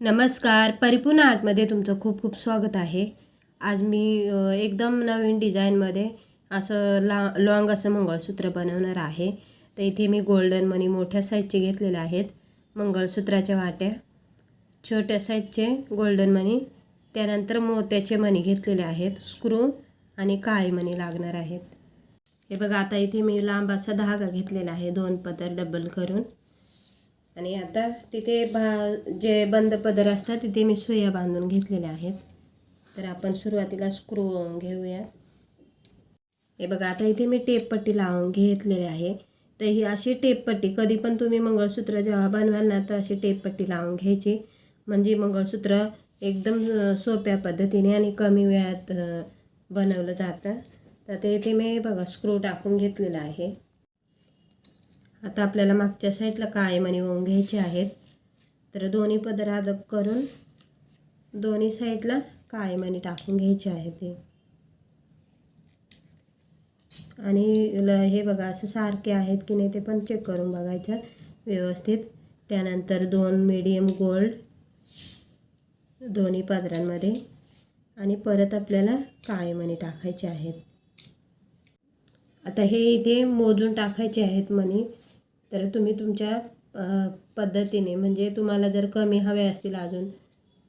नमस्कार परिपूर्ण आर्टमध्ये तुमचं खूप खूप स्वागत आहे. आज मी एकदम नवीन डिझाईनमध्ये असं ला लॉंग असं मंगळसूत्र बनवणार आहे. तर इथे मी गोल्डन मनी मोठ्या साईजचे घेतलेले आहेत. मंगळसूत्राच्या वाट्या छोट्या साईजचे गोल्डन मनी त्यानंतर मोत्याचे मणी घेतलेले आहेत. स्क्रू आणि काळे मणी लागणार आहेत. हे बघा आता इथे मी लांब असा धागा घेतलेला आहे दोन पदर डबल करून. आणि आता तिथे भा जे बंद पदर असतात तिथे मी सुया बांधून घेतलेल्या आहेत. तर आपण सुरुवातीला स्क्रू घेऊया. हे बघा आता इथे मी टेपपट्टी लावून घेतलेली आहे. तर ही अशी टेपपट्टी कधी पण तुम्ही मंगळसूत्र जेव्हा बनवाल ना तर अशी टेपपट्टी लावून घ्यायची. म्हणजे मंगळसूत्र एकदम सोप्या पद्धतीने आणि कमी वेळात बनवलं जातं. तर ते इथे मी बघा स्क्रू टाकून घेतलेला आहे. आता आपल्याला मागच्या साईडला काळे मणी होऊन घ्यायचे आहेत. तर दोन्ही पदर अदब करून दोन्ही साईडला काळे मणी टाकून घ्यायचे आहे ते. आणि ल- हे बघा असं सारखे आहेत की नाही ते पण चेक करून बघायचं व्यवस्थित. त्यानंतर दोन मीडियम गोल्ड दोन्ही पदरांमध्ये आणि परत आपल्याला काळे मणी टाकायचे आहेत. आता हे इथे मोजून टाकायचे आहेत मणी तर तुम्ही तुमच्या पद्धतीने म्हणजे तुम्हाला जर कमी हवे असतील अजून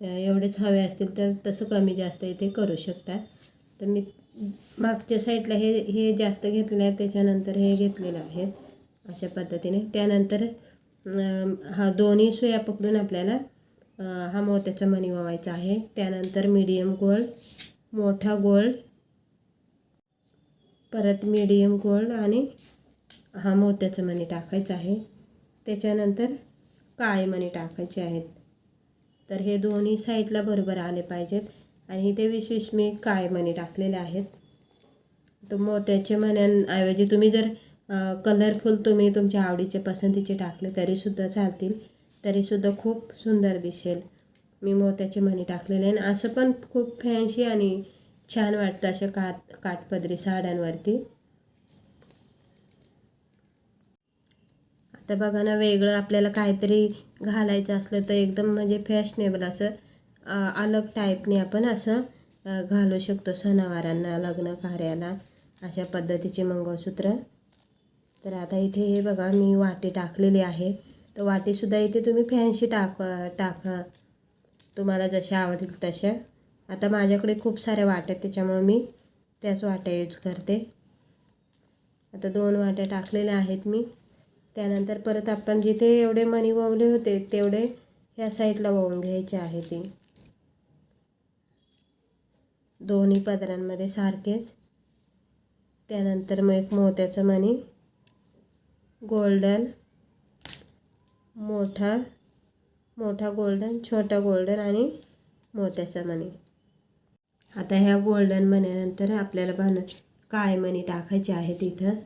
एवढेच हवे असतील तर तसं कमी जास्त इथे करू शकता. तर मी मागच्या साईडला हे हे जास्त घेतलेलं आहे त्याच्यानंतर हे घेतलेलं आहेत अशा पद्धतीने. त्यानंतर हा दोन्ही सुया पकडून आपल्याला हा मोत्याचा मणी वावायचा आहे. त्यानंतर मीडियम गोल्ड मोठा गोल्ड परत मीडियम गोल्ड आणि हा मोत्याचं मणी टाकायचं आहे. त्याच्यानंतर काळे मणी टाकायचे आहेत. तर हे दोन्ही साईडला बरोबर आले पाहिजेत. आणि इथे वीस मी काळे मणी टाकलेले आहेत. तर मोत्याचे मण्यांऐवजी तुम्ही जर कलरफुल तुम्ही तुमच्या आवडीचे पसंतीचे टाकले तरीसुद्धा चालतील. तरीसुद्धा खूप सुंदर दिसेल. मी मोत्याचे मणी टाकलेले आहे आणि असं पण खूप फॅन्सी आणि छान वाटतं अशा काट काठपदरी साड्यांवरती. आता बघा ना वेगळं आपल्याला काहीतरी घालायचं असलं तर एकदम म्हणजे फॅशनेबल असं अलग टाईपने आपण असं घालू शकतो सणावारांना लग्न कार्याला अशा पद्धतीचे मंगळसूत्र. तर आता इथे हे बघा मी वाटी टाकलेली आहे. तर वाटीसुद्धा इथे तुम्ही फॅन्सी टाक टाका. तुम्हाला जशा आवडतील तशा. आता माझ्याकडे खूप साऱ्या वाट्या आहेत त्याच्यामुळे मी त्याच वाट्या यूज करते. आता दोन वाट्या टाकलेल्या आहेत मी. त्यानंतर परत आपण जिथे एवढे मणी वावले होते तेवढे ह्या साईडला वाहून घ्यायचे आहे ते. दोन्ही पदरांमध्ये सारखेच. त्यानंतर मग एक मोत्याचं मणी. गोल्डन. मोठा. मोठा गोल्डन छोटा गोल्डन आणि मोत्याचा मणी. आता ह्या गोल्डन मण्यानंतर आपल्याला बन काळे मणी टाकायचे आहेत इथं.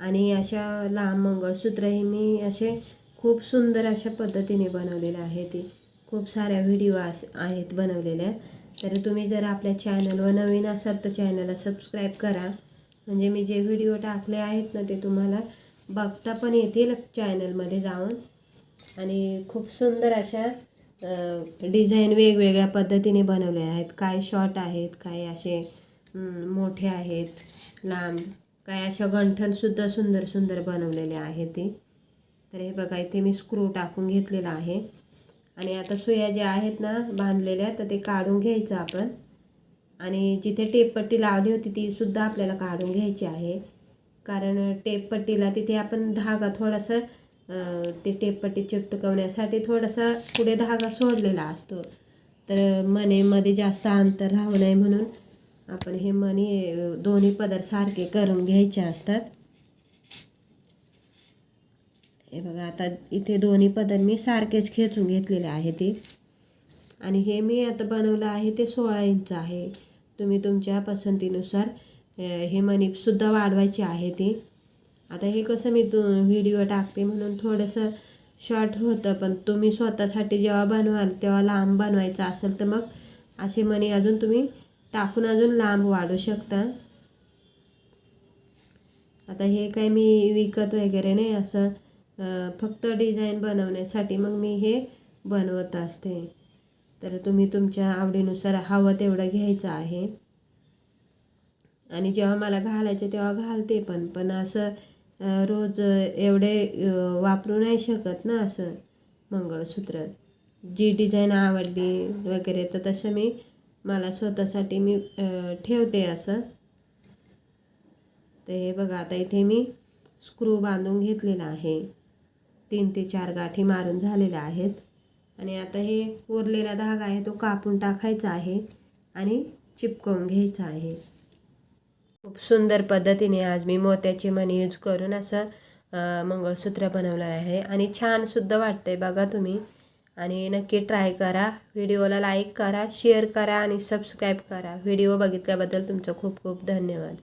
आणि अशा लांब मंगळसूत्रही मी असे खूप सुंदर अशा पद्धतीने बनवलेले आहे ते खूप साऱ्या व्हिडिओ अस आहेत बनवलेल्या. तर तुम्ही जर आपल्या चॅनलवर नवीन असाल तर चॅनलला सबस्क्राईब करा. म्हणजे मी जे व्हिडिओ टाकले आहेत ना ते तुम्हाला बघता पण येतील चॅनलमध्ये जाऊन. आणि खूप सुंदर अशा डिझाईन वेगवेगळ्या पद्धतीने बनवले आहेत. काय शॉर्ट आहेत काय असे मोठे आहेत लांब. काय अशा गंठनसुद्धा सुंदर सुंदर बनवलेले आहे ते. तर हे बघा इथे मी स्क्रू टाकून घेतलेला आहे. आणि आता सुया ज्या आहेत ना बांधलेल्या तर ते काढून घ्यायचं आपण. आणि जिथे टेपपट्टी लावली होती ती सुद्धा आपल्याला काढून घ्यायची आहे. कारण टेपपट्टीला तिथे आपण धागा थोडासा ते टेपपट्टी चिपटकवण्यासाठी थोडासा पुढे धागा सोडलेला असतो. तर मनेमध्ये जास्त अंतर राहू नये म्हणून आपण हे मणी दोन्ही पदर सारखे करून घ्यायचे असतात. हे बघा आता इथे दोन्ही पदर मी सारखेच खेचून घेतलेले आहे ते. आणि हे मी आता बनवलं आहे ते सोळा इंच आहे. तुम्ही तुमच्या पसंतीनुसार हे मणीसुद्धा वाढवायचे आहे ते. आता हे कसं मी तू व्हिडिओ टाकते म्हणून थोडंसं शॉर्ट होतं पण तुम्ही स्वतःसाठी जेव्हा बनवाल तेव्हा लांब बनवायचं असेल तर मग असे मणी अजून तुम्ही टाकून अजून लांब वाढू शकता. आता हे काय मी विकत वगैरे नाही असं फक्त डिझाईन बनवण्यासाठी मग मी हे बनवत असते. तर तुम्ही तुमच्या आवडीनुसार हवं तेवढं घ्यायचं आहे. आणि जेव्हा मला घालायचं तेव्हा घालते पण पण असं रोज एवढे वापरू नाही शकत ना असं मंगळसूत्र. जी डिझाईन आवडली वगैरे तर तसं मी मला स्वतःसाठी मी ठेवते असं. तर हे बघा आता इथे मी स्क्रू बांधून घेतलेला आहे. तीन ते चार गाठी मारून झालेल्या आहेत. आणि आता हे उरलेला धागा आहे तो कापून टाकायचा आहे आणि चिपकवून घ्यायचा आहे. खूप सुंदर पद्धतीने आज मी मोत्याची मणी यूज करून असं मंगळसूत्र बनवलं आहे. आणि छानसुद्धा वाटतंय बघा तुम्ही. आणि नक्की ट्राय करा. व्हिडिओला लाईक करा शेअर करा आणि सबस्क्राईब करा. व्हिडिओ बघितल्याबद्दल तुमचं खूप खूप धन्यवाद.